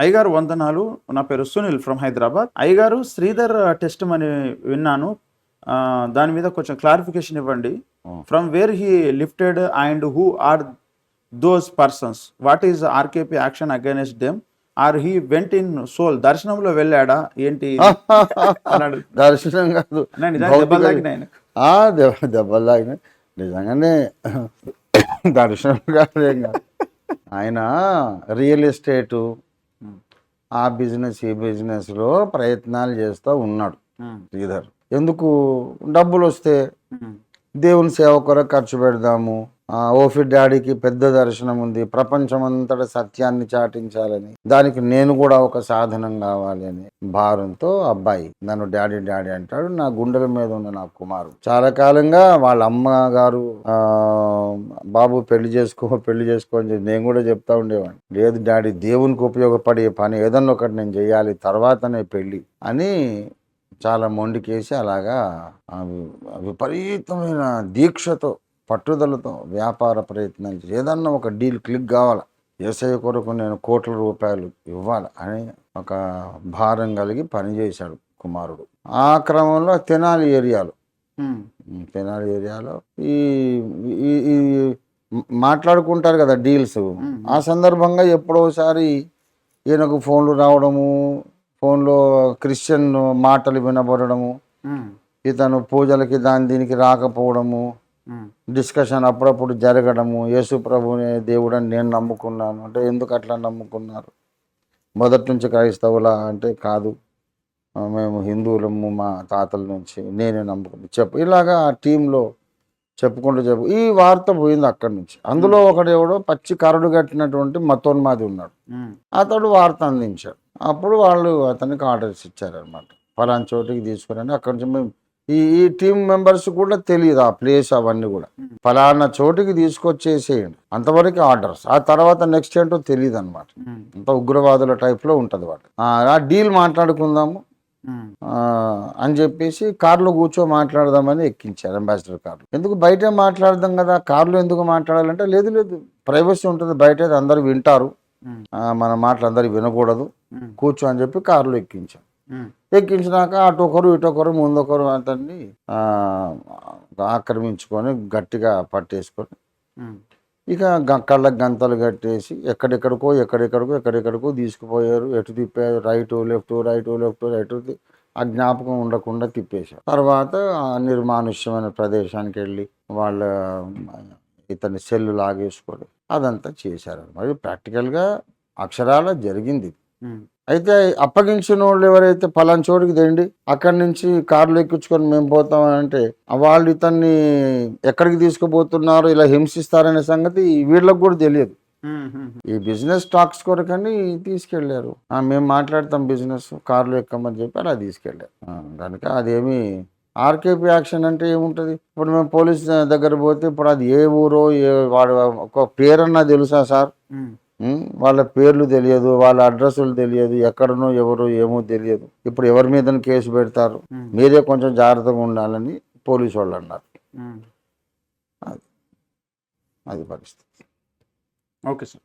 అయ్యగారు వందనాలు. నా పేరు సునీల్ ఫ్రమ్ హైదరాబాద్. అయ్యగారు శ్రీధర్ టెస్ట్ అని విన్నాను. దాని మీద కొంచెం క్లారిఫికేషన్ ఇవ్వండి. From where he lifted and who are those persons what is RKP action against them or he went in soul దర్శనంలో వెళ్ళాడా? ఏంటి. దర్శనం కాదు. దెబ్బలు నిజంగానే దర్శనం కాదు ఆయన రియల్ ఎస్టేటు ఆ బిజినెస్ ఈ బిజినెస్లో ప్రయత్నాలు చేస్తూ ఉన్నాడు శ్రీధర్. ఎందుకు? డబ్బులు వస్తే దేవుని సేవ కొరకు ఖర్చు పెడదాము. ఓఫి డాడీకి పెద్ద దర్శనం ఉంది. ప్రపంచమంతటా సత్యాన్ని చాటించాలని. దానికి నేను కూడా ఒక సాధనం కావాలి అని భారంతో అబ్బాయి నన్ను డాడీ డాడీ అంటాడు. నా గుండెల మీద ఉన్న నా కుమారుడు. చాలా కాలంగా వాళ్ళ అమ్మ గారు బాబు పెళ్ళి చేసుకో పెళ్ళి చేసుకో అని చెప్పి నేను కూడా చెప్తా ఉండేవాడిని. లేదు డాడీ దేవునికి ఉపయోగపడే పని ఏదన్నా ఒకటి నేను చేయాలి తర్వాతనే పెళ్ళి అని చాలా మొండికేసి అలాగా విపరీతమైన దీక్షతో పట్టుదలతో వ్యాపార ప్రయత్నాలు ఏదన్నా ఒక డీల్ క్లిక్ కావాలి. ఏసఐ కొరకు నేను కోట్ల రూపాయలు ఇవ్వాలి అని ఒక భారం కలిగి పనిచేశాడు కుమారుడు. ఆ క్రమంలో తెనాలి ఏరియాలో. తెనాలి ఏరియాలో ఈ ఈ- మాట్లాడుకుంటారు కదా డీల్స్. ఆ సందర్భంగా ఎప్పుడోసారి ఈయనకు ఫోన్లు రావడము ఫోన్లో క్రిస్టియన్ మాటలు వినబడము ఇతను పూజలకి దాని దీనికి రాకపోవడము డిస్కషన్ అప్పుడప్పుడు జరగడము యేసు ప్రభుని దేవుడని నేను నమ్ముకున్నాను. అంటే ఎందుకు అట్లా నమ్ముకున్నారు? మొదటి నుంచి క్రైస్తవులా అంటే కాదు. మేము హిందువులము మా తాతల నుంచి నేనే నమ్ముకున్నాను చెప్పు ఇలాగా ఆ టీంలో చెప్పుకుంటూ చెప్పు. ఈ వార్త పోయింది అక్కడి నుంచి. అందులో ఒకడు ఎవడో పచ్చి కరడు కట్టినటువంటి మతోన్మాది ఉన్నాడు. అతడు వార్త అందించాడు. అప్పుడు వాళ్ళు అతనికి ఆర్డర్స్ ఇచ్చారనమాట ఫలానా చోటికి తీసుకురండి అక్కడి నుంచి మేము ఈ ఈ టీం మెంబర్స్ కూడా తెలియదు ఆ ప్లేస్ అవన్నీ కూడా. ఫలానా చోటికి తీసుకొచ్చేసేయండి. అంతవరకు ఆర్డర్స్ ఆ తర్వాత నెక్స్ట్ ఏంటో తెలియదు అనమాట అంత ఉగ్రవాదుల టైప్లో ఉంటుంది వాడు. ఆ, డీల్ మాట్లాడుకుందాము. అని చెప్పేసి కార్లో కూర్చో మాట్లాడదామని ఎక్కించారు అంబాసిడర్ కార్లో. ఎందుకు బయటే మాట్లాడదాం కదా? కార్లో ఎందుకు మాట్లాడాలంటే లేదు లేదు. ప్రైవసీ ఉంటుంది బయట అందరు వింటారు. మన మాటలు అందరికి వినకూడదు. కూర్చో అని చెప్పి కారులో ఎక్కించాం. ఎక్కించినాక అటొకరు ఇటొకరు ముందొకరు అతన్ని ఆక్రమించుకొని గట్టిగా పట్టేసుకొని ఇక కళ్ళకి గంతలు కట్టేసి ఎక్కడెక్కడికో ఎక్కడెక్కడికో ఎక్కడెక్కడికో తీసుకుపోయారు. ఎటు తిప్పారు? Right left right left right ఆ జ్ఞాపకం ఉండకుండా తిప్పేశారు. తర్వాత నిర్మానుష్యమైన ప్రదేశానికి వెళ్ళి వాళ్ళ ఇతని సెల్లు లాగేసుకొని అదంతా చేశారు మరి ప్రాక్టికల్గా అక్షరాల జరిగింది. అయితే అప్పగించిన వాళ్ళు ఎవరైతే పలానా చోటుకి తెండి అక్కడి నుంచి కార్లు ఎక్కించుకొని మేము పోతామని అంటే వాళ్ళు ఇతన్ని ఎక్కడికి తీసుకుపోతున్నారు ఇలా హింసిస్తారనే సంగతి వీళ్ళకి కూడా తెలియదు. ఈ బిజినెస్ స్టాక్స్ కొరకని తీసుకెళ్ళారు. మేము మాట్లాడతాం బిజినెస్ కార్లు ఎక్కమని చెప్పి అలా తీసుకెళ్ళారు ఆ, కనుక అదేమి ఆర్కేపీ యాక్షన్ అంటే ఏముంటుంది? ఇప్పుడు మేము పోలీస్ దగ్గర పోతే ఇప్పుడు అది ఏ ఊరో ఏ వాడు ఒక పేరన్నా తెలుసా సార్? వాళ్ళ పేర్లు తెలియదు వాళ్ళ అడ్రస్లు తెలియదు ఎక్కడనో ఎవరు ఏమో తెలియదు. ఇప్పుడు ఎవరి మీద కేసు పెడతారు? మీరే కొంచెం జాగ్రత్తగా ఉండాలని పోలీసు వాళ్ళు అన్నారు. ఉమ్. అది పరిస్థితి. Okay sir.